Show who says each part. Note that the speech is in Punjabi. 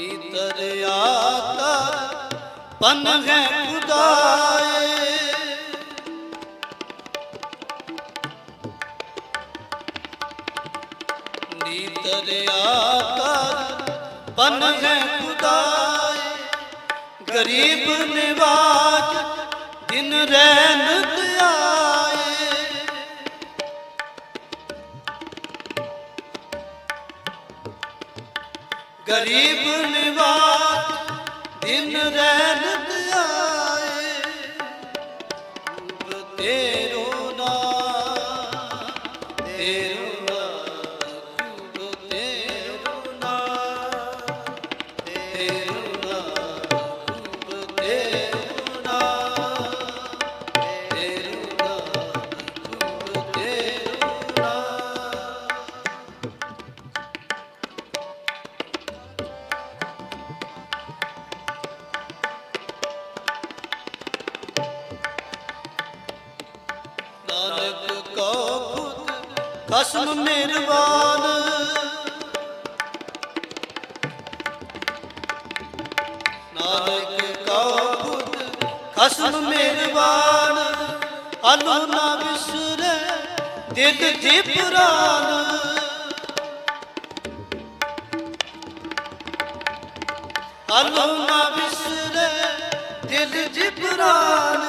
Speaker 1: ਨੀਤਰ ਆਤਾ ਪਨ ਹੈ ਖੁਦਾਏ। ਨੀਤਰ ਆਤਾ ਪਨ ਹੈ ਖੁਦਾਏ। ਗਰੀਬ ਨਿਵਾਜ ਦਿਨ ਰਹਿਨਤ ਆਏ ਗਰੀਬ ਨਿਵਾਜ ਦਿਨ ਰਹਿਨਤ ਆਏ। ਤੇਰੋ ਨਾ ਤੇਰੋ ਨਾਨਕ ਕੋ ਖੁਦ ਖਸਮ ਮਿਹਰਬਾਨ ਨਾਨਕ ਕੋ ਖੁਦ ਖਸਮ ਮਿਹਰਬਾਨ ਅਨੂ ਨਾ ਵਿਸਰੇ ਦਿਲ ਦੀ ਪੁਰਾਨ ਅਨੂ ਨਾ ਵਿਸਰੇ ਦਿਲ ਦੀ ਪੁਰਾਨ